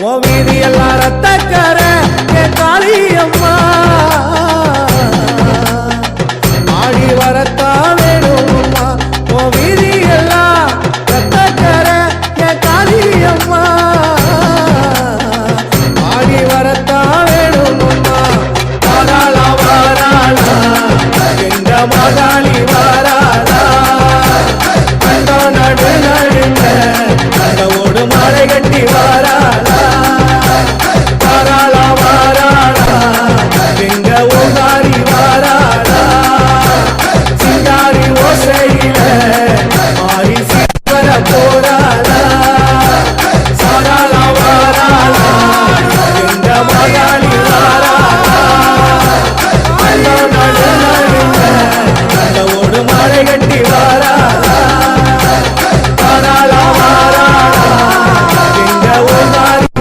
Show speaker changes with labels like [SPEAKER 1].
[SPEAKER 1] ஓ வீதி எல்லாம் ரத்தக்கார ஏ காளியம்மா. ஆடி வரத்தா வேணும்மா. ஓ வீதி எல்லாம் ரத்தக்கார ஏ காளியம்மா. ஆடி வரத்தா வேணும்மா. தாராளா வாராளா என்ற மகாளி